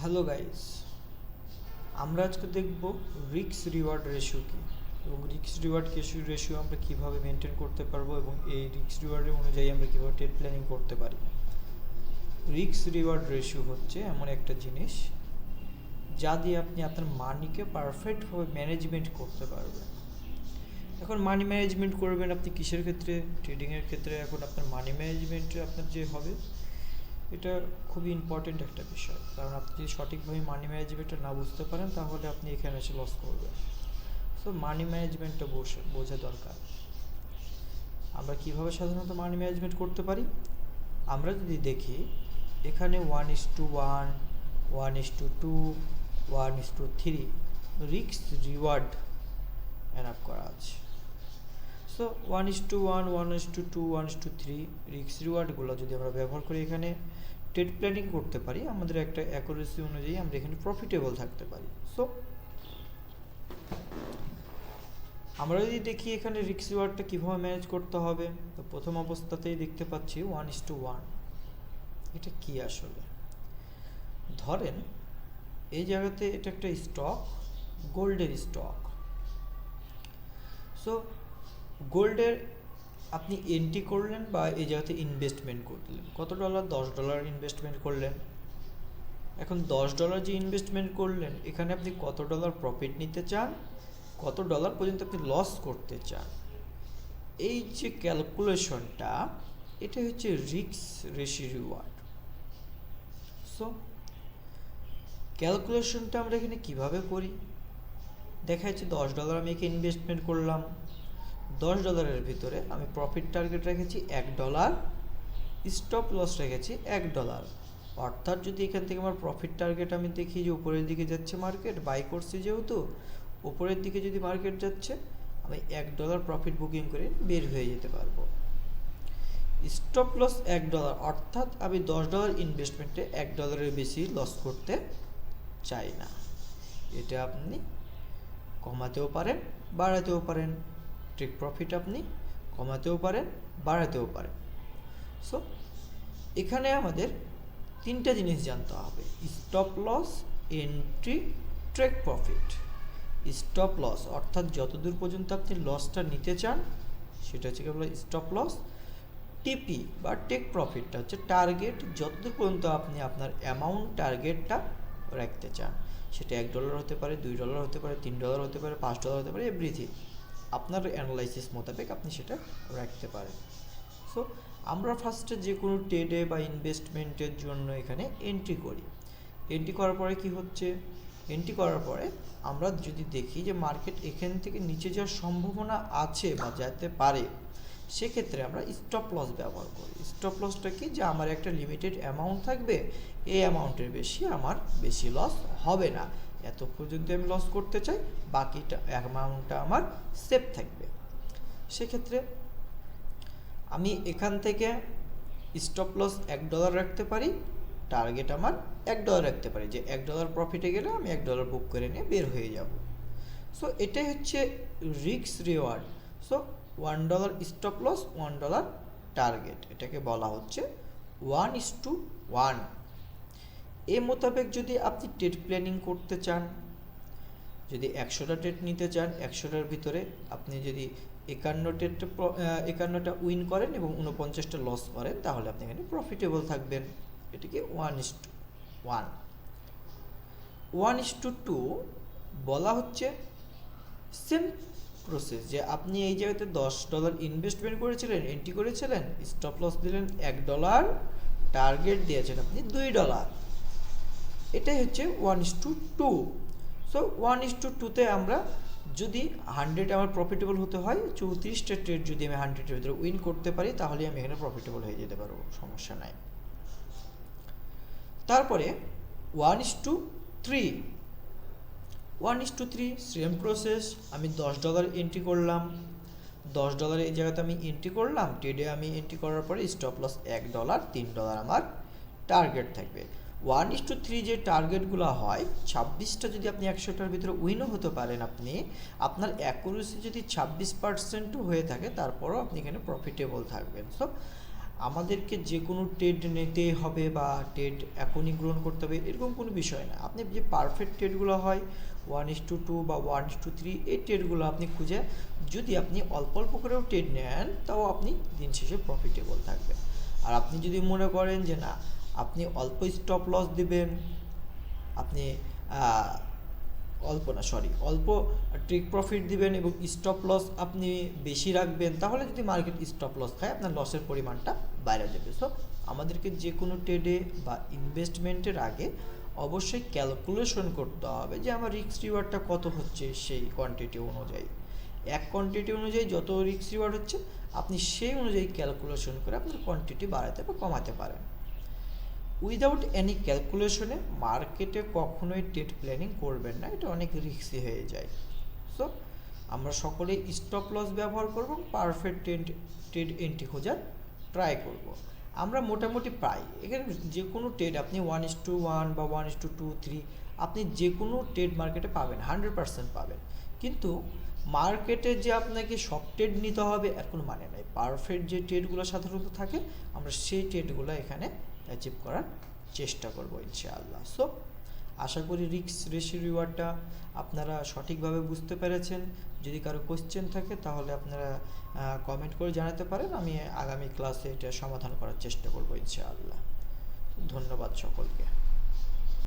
Hello guys আমরা আজকে দেখব রিক্স রিওয়ার্ড রেশিও কি? এবং রিক্স রিওয়ার্ড কেশিও রেশিও আমরা কীভাবে মেনটেন করতে পারব এবং এই রিক্স রিওয়ার্ডের অনুযায়ী আমরা কীভাবে ট্রেড প্ল্যানিং করতে পারি? রিক্স রিওয়ার্ড রেশিও হচ্ছে এমন একটা জিনিস যা দিয়ে আপনি আপনার মানিকে পারফেক্টভাবে ম্যানেজমেন্ট করতে পারবেন। এখন মানি ম্যানেজমেন্ট করবেন আপনি কিসের ক্ষেত্রে? ট্রেডিংয়ের ক্ষেত্রে। এখন আপনার মানি ম্যানেজমেন্ট আপনার যে হবে এটা খুবই ইম্পর্টেন্ট একটা বিষয়। কারণ আপনি যদি সঠিকভাবে মানি ম্যানেজমেন্টটা না বুঝতে পারেন, তাহলে আপনি এখানে এসে লস করবেন। সো মানি ম্যানেজমেন্টটা বসে, বোঝা দরকার। আমরা কীভাবে সাধারণত মানি ম্যানেজমেন্ট করতে পারি? আমরা যদি দেখি, এখানে one is to one one is to two one is to three রিক্স রিওয়ার্ড অ্যানাপ করা আছে। So one is to one one is to two one is to three রিক্স রিওয়ার্ডগুলো যদি আমরা ব্যবহার করি এখানে ট্রেড প্ল্যানিং করতে পারি, আমাদের একটা অ্যাকুরেসি অনুযায়ী আমরা এখানে প্রফিটেবল থাকতে পারি। সো আমরা যদি দেখি এখানে রিক্স রিওয়ার্ডটা কীভাবে ম্যানেজ করতে হবে, তো প্রথম অবস্থাতেই দেখতে পাচ্ছি ওয়ান ইস টু ওয়ান এটা কি আসলে? ধরেন, এই জায়গাতে এটা একটা স্টক গোল্ডের স্টক সো গোল্ডের আপনি এন্ট্রি করলেন বা এই জায়গাতে ইনভেস্টমেন্ট করলেন? কত ডলার দশ ডলার ইনভেস্টমেন্ট করলেন? এখন দশ ডলার যে ইনভেস্টমেন্ট করলেন, এখানে আপনি কত ডলার প্রফিট নিতে চান? কত ডলার পর্যন্ত আপনি লস করতে চান? এই যে ক্যালকুলেশনটা এটা হচ্ছে রিক্স রেশি রিওয়ার্ড সো ক্যালকুলেশনটা আমরা এখানে কীভাবে করি? দেখা যাচ্ছে দশ ডলার আমি একে ইনভেস্টমেন্ট করলাম। দশ ডলারের ভিতরে আমি প্রফিট টার্গেট রেখেছি এক ডলার স্টপ লস রেখেছি এক ডলার অর্থাৎ যদি এখান থেকে আমার প্রফিট টার্গেট আমি দেখি যে উপরের দিকে যাচ্ছে মার্কেট বাই করছি যেহেতু, উপরের দিকে যদি মার্কেট যাচ্ছে, আমি এক ডলার প্রফিট বুকিং করে বের হয়ে যেতে পারব। স্টপ লস এক ডলার অর্থাৎ আমি দশ ডলার ইনভেস্টমেন্টে এক ডলারের বেশি লস করতে চাই না। এটা আপনি কমাতেও পারেন, বাড়াতেও পারেন। টেক প্রফিট আপনি কমাতেও পারেন, বাড়াতেও পারেন। সো এখানে আমাদের তিনটা জিনিস জানতে হবে। Stop loss entry take profit stop loss অর্থাৎ যতদূর পর্যন্ত আপনি লসটা নিতে চান, সেটা হচ্ছে কেবল স্টপ লস টিপি বা টেক প্রফিটটা হচ্ছে টার্গেট যতদূর পর্যন্ত আপনি আপনার অ্যামাউন্ট টার্গেটটা রাখতে চান। সেটা এক ডলার হতে পারে, দুই ডলার হতে পারে, তিন ডলার হতে পারে, পাঁচ ডলার হতে পারে এভরিথিং আপনার অ্যানালাইসিস মোতাবেক আপনি সেটা রাখতে পারেন। সো আমরা ফার্স্টে যে কোনো ট্রেডে বা ইনভেস্টমেন্টের জন্য এখানে এন্ট্রি করি। এন্ট্রি করার পরে কি হচ্ছে? এন্ট্রি করার পরে আমরা যদি দেখি যে মার্কেট এখান থেকে নিচে যাওয়ার সম্ভাবনা আছে বা যেতে পারে, সেক্ষেত্রে আমরা স্টপ লস ব্যবহার করি। স্টপ লসটা কি? যে আমার একটা লিমিটেড অ্যামাউন্ট থাকবে, এই অ্যামাউন্টের বেশি, আমার বেশি লস হবে না। এত পর্যন্ত আমি লস করতে চাই, বাকিটা অ্যামাউন্টটা আমার সেফ থাকবে। সেক্ষেত্রে আমি এখান থেকে স্টপ লস এক ডলার রাখতে পারি টার্গেট আমার এক ডলার রাখতে পারি। যে এক ডলার প্রফিটে গেলে আমি এক ডলার বুক করে নিয়ে বের হয়ে যাব। সো এটাই হচ্ছে রিক্স reward so one dollar stop loss one dollar target এটাকে বলা হচ্ছে ওয়ান ইস টু ওয়ান এ মোতাবেক যদি আপনি ট্রেড প্ল্যানিং করতে চান, যদি একশোটা ট্রেড নিতে চান, একশোটার ভিতরে আপনি যদি একান্ন ট্রেডটা একান্নটা উইন করেন এবং উনপঞ্চাশটা লস করেন, তাহলে আপনি এখানে প্রফিটেবল থাকবেন। এটিকে one is to one one is to two বলা হচ্ছে সেম প্রসেস যে আপনি এই জায়গাতে দশ ডলার ইনভেস্টমেন্ট করেছিলেন এন্ট্রি করেছিলেন স্টপ লস দিলেন, এক ডলার টার্গেট দিয়েছেন আপনি দুই ডলার এটাই হচ্ছে one is to two so one is to টুতে আমরা যদি হান্ড্রেড আমার প্রফিটেবল হতে হয় চৌত্রিশটা ট্রেড যদি আমি হান্ড্রেডের ভিতরে উইন করতে পারি তাহলে আমি এখানে প্রফিটেবল হয়ে যেতে পারব, সমস্যা নাই। তারপরে one is to three one is to three same process আমি দশ ডলার এন্ট্রি করলাম। দশ ডলার এই জায়গাতে আমি এন্ট্রি করলাম ট্রেডে আমি এন্ট্রি করার পরে স্টপ লস এক ডলার তিন ডলার আমার টার্গেট থাকবে। ওয়ান ইস টু থ্রি যে টার্গেটগুলো হয়, ছাব্বিশটা যদি আপনি একশোটার ভিতরে উইনও হতে পারেন আপনি, আপনার অ্যাকুরেসি যদি ছাব্বিশ পার্সেন্টও হয়ে থাকে, তারপরও আপনি এখানে প্রফিটেবল থাকবেন। সো আমাদেরকে যে কোনো ট্রেড নিতে হবে বা ট্রেড এখনই গ্রহণ করতে হবে, এরকম কোনো বিষয় না। আপনি যে পারফেক্ট ট্রেডগুলো হয়, ওয়ান ইস টু টু বা ওয়ান ইস টু থ্রি, এই ট্রেডগুলো আপনি খুঁজে, যদি আপনি অল্প অল্প করেও ট্রেড নেন, তাও আপনি দিন শেষে প্রফিটেবল থাকবেন। আর আপনি যদি মনে করেন যে না আপনি অল্প স্টপ লস দিবেন, আপনি অল্প না সরি অল্প ট্রিক প্রফিট দিবেন এবং স্টপ লস আপনি বেশি রাখবেন, তাহলে যদি মার্কেট স্টপ লস খায়, আপনার লসের পরিমাণটা বাইরে যাবে। সো আমাদেরকে যে কোনো ট্রেডে বা ইনভেস্টমেন্টের আগে অবশ্যই ক্যালকুলেশন করতে হবে যে আমার রিক্স রিওয়ার্ডটা কত হচ্ছে সেই কোয়ান্টিটি অনুযায়ী। এক কোয়ান্টিটি অনুযায়ী যত রিক্স রিওয়ার্ড হচ্ছে, আপনি সেই অনুযায়ী ক্যালকুলেশন করে আপনার কোয়ান্টিটি বাড়াতে বা কমাতে পারেন। উইদাউট এনি ক্যালকুলেশনে মার্কেটে কখনোই ট্রেড প্ল্যানিং করবেন না, এটা অনেক রিস্কি হয়ে যায়। সো আমরা সকলে স্টপ লস ব্যবহার করব পারফেক্ট ট্রেড ট্রেড এন্ট্রি খোঁজার ট্রাই করব। আমরা মোটামুটি পাই। এখানে যে কোনো ট্রেড আপনি ওয়ান ইস টু ওয়ান বা one is to two three আপনি যে কোনো ট্রেড মার্কেটে পাবেন হান্ড্রেড পার্সেন্ট পাবেন। কিন্তু মার্কেটে যে আপনাকে সব ট্রেড নিতে হবে, এর কোনো মানে নাই। পারফেক্ট যে ট্রেডগুলো সাধারণত থাকে, আমরা সেই ট্রেডগুলো এখানে অ্যাচিভ করার চেষ্টা করব ইনশাআল্লাহ। সো আশা করি রিক্স রেশি রিওয়ার্ডটা আপনারা সঠিকভাবে বুঝতে পেরেছেন। যদি কারও কোশ্চেন থাকে তাহলে আপনারা কমেন্ট করে জানাতে পারেন। আমি আগামী ক্লাসে এটা সমাধান করার চেষ্টা করব ইনশাআল্লাহ। ধন্যবাদ সকলকে।